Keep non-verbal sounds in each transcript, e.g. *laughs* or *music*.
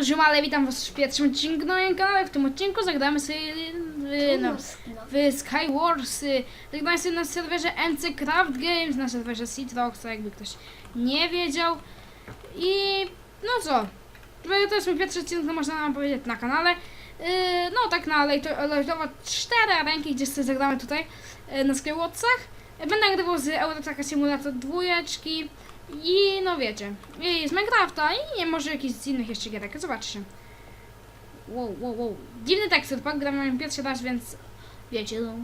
Halo, ziomale, witam was w pierwszym odcinku na moim kanale. W tym odcinku zagramy sobie w, no, w Skywars. y, Zagramy sobie na serwerze MC Craft Games, na serwerze Citrox, jakby ktoś nie wiedział. I no co, to jest mój pierwszy odcinek, to można nam powiedzieć, na kanale. Yy, no tak na lejto- lejtowo cztery ręki, gdzie sobie zagramy tutaj na Skywarsach. Będę nagrywał z Eurotaka Simulator dwójeczki. I no wiecie, i z Minecrafta i może jakiś z innych jeszcze gierek, zobaczcie. Wow, wow, wow. Dziwny tekstur pak, gram pierwszy raz, więc wiecie, no.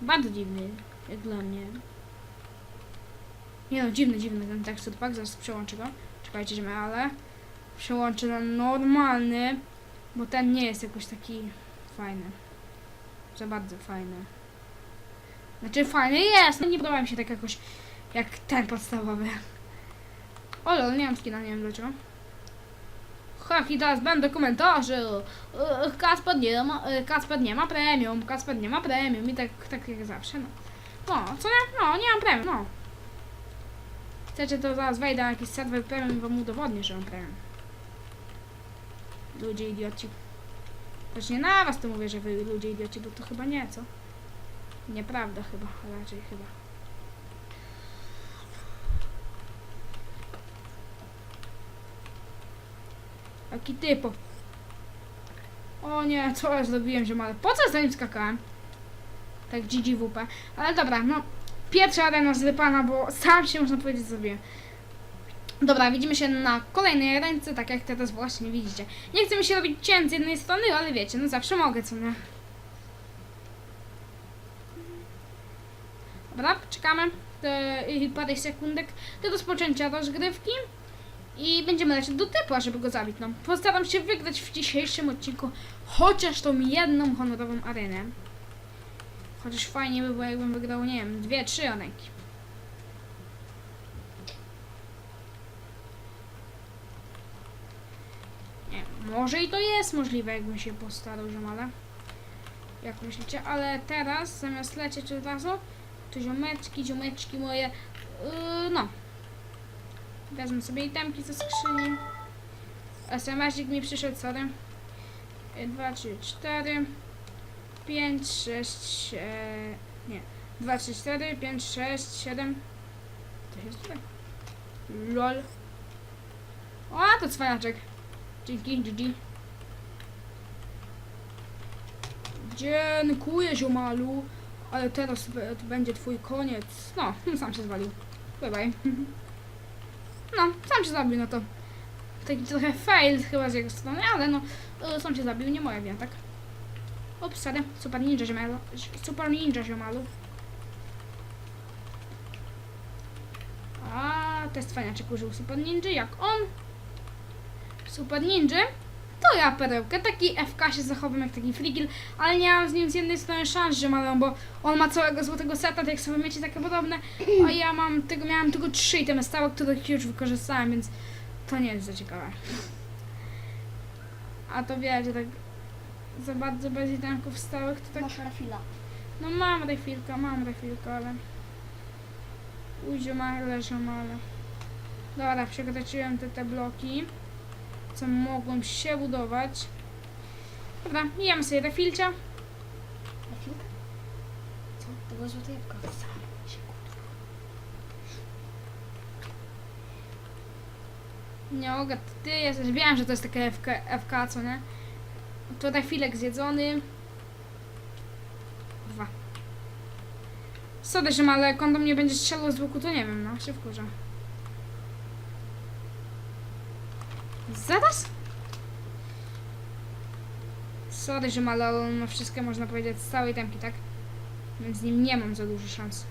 Bardzo dziwny, jak dla mnie. Nie no, dziwny, dziwny ten tekstur pak, zaraz przełączę go. Czekajcie, że ale przełączę na normalny, bo ten nie jest jakoś taki fajny. Za bardzo fajny. Znaczy fajny jest, no nie podoba mi się tak jakoś jak ten podstawowy. O lol, nie mam skina, nie wiem dlaczego. Hach, i teraz będę komentarzy. E, Kasper nie ma, e, Kasper nie ma premium, Kasper nie ma premium i tak, tak jak zawsze, no. No, co nie? No, nie mam premium, no. Chcecie, to zaraz wejdę na jakiś serwer premium i wam udowodnię, że mam premium. Ludzie idioci. Też nie na was to mówię, że wy ludzie idioci, bo to chyba nie, co? Nieprawda chyba, raczej chyba. Taki typo. O nie, co ja zrobiłem, że ale po co za nim skakałem? Tak GGWP. Ale dobra, no. Pierwsza arena zrypana, bo sam się można powiedzieć zrobiłem. Dobra, widzimy się na kolejnej ręce, tak jak teraz właśnie widzicie. Nie chcę mi się robić cięć z jednej strony, ale wiecie, no zawsze mogę, co nie? Dobra, czekamy te, parę sekundek do rozpoczęcia rozgrywki. I będziemy lecieć do typa, żeby go zabić. No, postaram się wygrać w dzisiejszym odcinku chociaż tą jedną honorową arenę. Chociaż fajnie by było, jakbym wygrał, nie wiem, dwie, trzy ręki. Nie, może i to jest możliwe, jakbym się postarał, ziomale. Jak myślicie? Ale teraz, zamiast lecieć od razu, to ziomeczki, ziomeczki moje, yy, no, Wezmę sobie itemki ze skrzyni. SMS-ik mi przyszedł, sorry. 2, 3, 4, 5, 6, e, nie. 2, 3, 4, 5, 6, 7. To jest tutaj. LOL. O, to cwaniaczek. Dzięki, GG. Dziękuję, ziomalu. Ale teraz będzie twój koniec. No, sam się zwalił. Bye bye. *laughs* No, sam się zabił, no to taki trochę fail chyba z jego strony, ale no, e, sam się zabił, nie moja wina, tak? Ups, sorry, super ninja ziomalu, super ninja ziomalu. A test faniaczek użył super ninja, jak on? Super ninja? To ja perełkę, taki FK się zachowam jak taki frigil, ale nie mam z nim z jednej strony szans, że mają, bo on ma całego złotego seta, tak jak sobie miecie takie podobne, a ja mam tego, miałam tylko trzy itemy stałe, których już wykorzystałam, więc to nie jest za ciekawe. A to wiecie, tak za bardzo bez itemków stałych, to tak... Masz refila. No mam refilka, mam refilka, ale... Uj, ziomale, ziomale. Dobra, przekroczyłem te, te bloki, co mogłem się budować. Dobra, jemy sobie refilcia. Refilka? Co? To było złote jabłko. Nie mogę, ty jesteś, wiem, że to jest takie FK, FK co nie? To refilek zjedzony. Dwa. Sorry, że ale jak on do mnie będzie strzelał z łuku, to nie wiem, no, się wkurza. Zaraz? Sorry, że ale on ma wszystkie, można powiedzieć, z całej temki, tak? Więc z nim nie mam za dużo szans.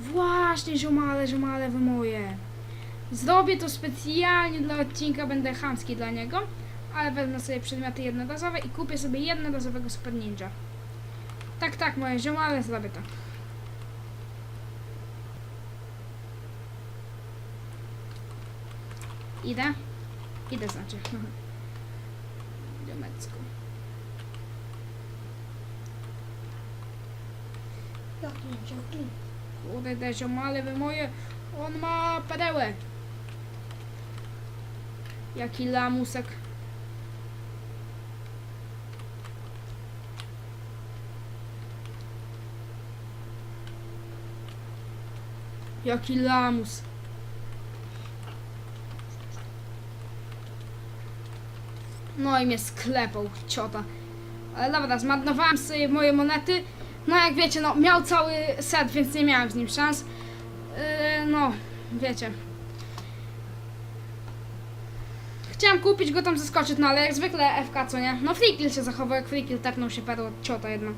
Właśnie, ziomale, ziomale wy moje. Zrobię to specjalnie dla odcinka, będę chamski dla niego, ale wezmę sobie przedmioty jednorazowe i kupię sobie jednorazowego Super Ninja. Tak, tak, moje ziomale, zrobię to. Idę? Idę znaczy. *laughs* Jaki? Kurde, te ziomale wy moje. On ma perełę. Jaki lamusek. Jaki lamus. No i mnie sklepał ciota. Ale dobra, zmarnowałem sobie moje monety. No jak wiecie, no miał cały set, więc nie miałem z nim szans. Yy, no, wiecie. Chciałem kupić go tam zaskoczyć, no ale jak zwykle FK, co nie? No Freakill się zachował, jak Freakill tepnął się perło ciota jedna.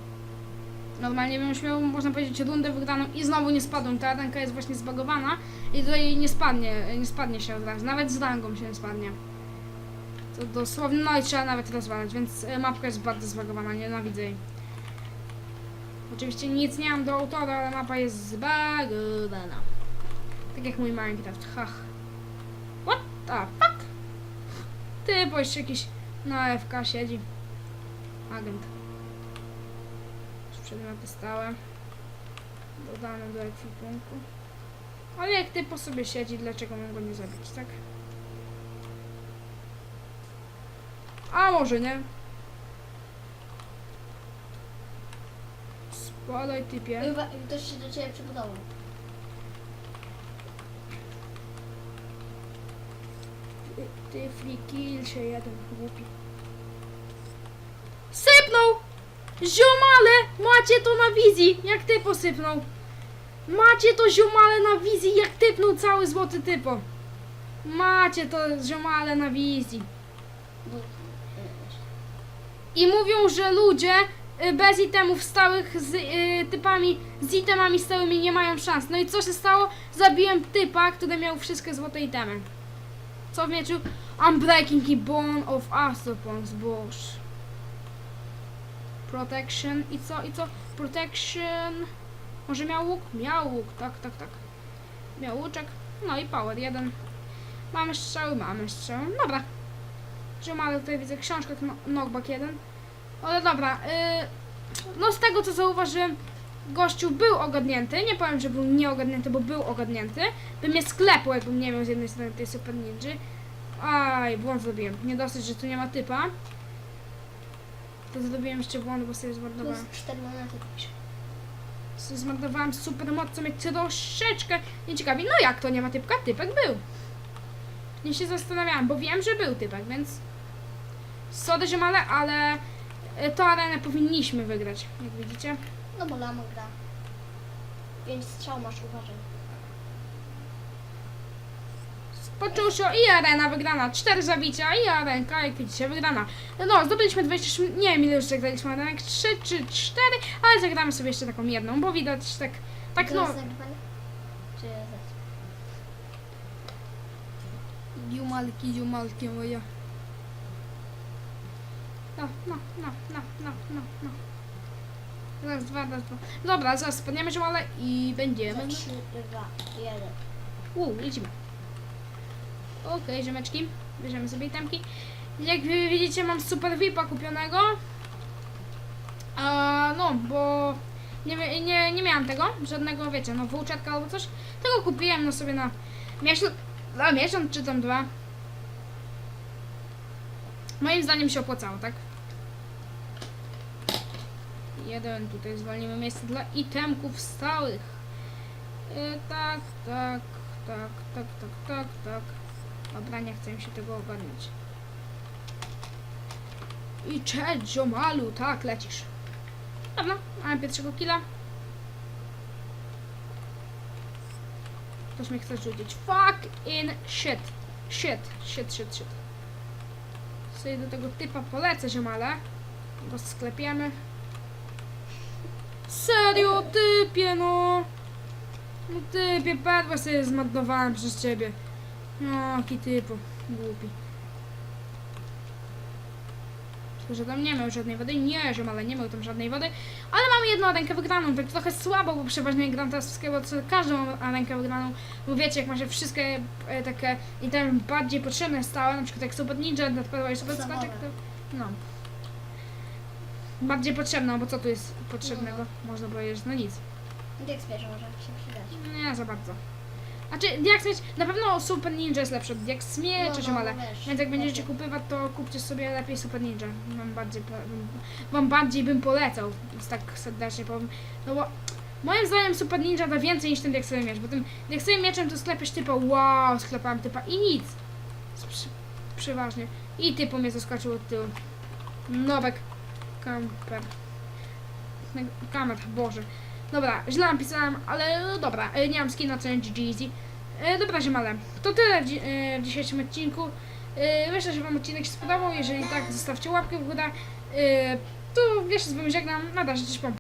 Normalnie bym już miał, można powiedzieć, rundę wygraną i znowu nie spadłem. Ta ręka jest właśnie zbagowana i tutaj nie spadnie, nie spadnie się od razu. Nawet z rangą się nie spadnie. To dosłownie, no i trzeba nawet rozwalać, więc e, mapka jest bardzo zbagowana, nienawidzę jej. Oczywiście nic nie mam do autora, ale mapa jest zbagowana. Tak jak mój Minecraft, hach. What the fuck? Ty, bo jeszcze jakiś na FK siedzi. Agent. Przedmioty stałe. Dodane do ekwipunku. Ale jak ty po sobie siedzi, dlaczego mam go nie zabić, tak? A może nie? Spadaj typie. Chyba ktoś się do ciebie przybudował. Ty, ty frikil się jeden głupi. Sypnął! Ziomale! Macie to na wizji, jak ty posypnął. Macie to ziomale na wizji, jak typnął cały złoty typo. Macie to ziomale na wizji. Bo, I mówią, że ludzie y, bez itemów stałych z y, typami, z itemami stałymi nie mają szans. No i co się stało? Zabiłem typa, który miał wszystkie złote itemy. Co w mieczu? Unbreaking i Bone of Arthropons, boż. Protection i co, i co? Protection... Może miał łuk? Miał łuk, tak, tak, tak. Miał łuczek, no i power jeden. Mamy strzały, mamy strzały. Dobra, Ziomale, tutaj widzę książkę no- Knockback 1. Ale dobra, y, no z tego co zauważyłem, gościu był ogadnięty. Nie powiem, że był nieogadnięty, bo był ogadnięty. By mnie sklepał, jakbym nie miał z jednej strony tej super ninja. Aj, błąd zrobiłem. Nie dosyć, że tu nie ma typa. To zrobiłem jeszcze błąd, bo sobie plus zmarnowałem. 4 monety pisze. sobie Zmarnowałem super moc, co mnie troszeczkę nie ciekawi. No jak to nie ma typka? Typek był. Nie się zastanawiałam, bo wiem, że był typek, więc... Sorry, ziomale, ale y, tę arenę powinniśmy wygrać, jak widzicie. No bo lama gra. 5 strzał masz, uważaj. Począł się i arena wygrana, 4 zabicia i arenka, jak widzicie, wygrana. No, zdobyliśmy 23, nie wiem ile już zagraliśmy arenek, 3 czy 4, ale zagramy sobie jeszcze taką jedną, bo widać tak, tak no... Jumalki, jumalki moje. No, no, no, no, no, no, no. Raz, dwa, raz, dwa. Dobra, zaraz spadniemy ziomale i będziemy. 3, 2, 1. Uuu, lecimy. Okej, ziomeczki. Bierzemy sobie itemki. Jak wy widzicie, mam super VIPa kupionego. A, no, bo nie, nie, nie miałam tego, żadnego, wiecie, no voucherka albo coś. Tego kupiłem no sobie na miesiąc, na miesiąc czy tam dwa. Moim zdaniem się opłacało, tak? Jeden, tutaj zwolnimy miejsce dla itemków stałych. Yy, tak, tak, tak, tak, tak, tak, tak. Dobra, nie chcę mi się tego ogarnąć. I cześć, ziomalu, tak, lecisz. Dobra, mamy pierwszego killa. Ktoś mnie chce rzucić. Fuck in shit. Shit, shit, shit, shit. Sobie do tego typa polecę, ziomale. Go sklepiemy. Serio, typie, no. No typie, perłę sobie zmarnowałem przez ciebie. No, jaki typu, głupi. Że tam nie miał żadnej wody. Nie, że ale nie miał tam żadnej wody. Ale mamy jedną rękę wygraną, tak trochę słabo, bo przeważnie gram teraz wszystkiego, co każdą mam rękę wygraną. Bo wiecie, jak macie wszystkie e, takie itemy bardziej potrzebne stałe, na przykład jak Super Ninja, Dead Perła i Super. Skoczek, to no. Bardziej potrzebne, bo co tu jest potrzebnego? Można powiedzieć, no nic. Spieszę, może się przydać. Nie za bardzo. Znaczy, jak mieć, na pewno Super Ninja jest lepszy od Diax No, no, no, wiesz, Więc jak będziecie lepiej. kupywać, to kupcie sobie lepiej Super Ninja. Wam bardziej, po- wam bardziej bym polecał, więc tak serdecznie powiem. No bo moim zdaniem Super Ninja da więcej niż ten Diaksowy miecz, bo tym Diaksowym mieczem to sklepiesz typa, wow, sklepałem typa i nic. Przy, przeważnie. I typu mnie zaskoczył od tyłu. Nowek. Kamper. Kamer, boże. Dobra, źle napisałem, ale no dobra, e, nie mam skina co. E, dobra, ziemale. To tyle w, e, w dzisiejszym odcinku. E, myślę, że Wam odcinek się spodobał. Jeżeli tak, zostawcie łapkę w górę. To jeszcze z Wami żegnam. Nada, że coś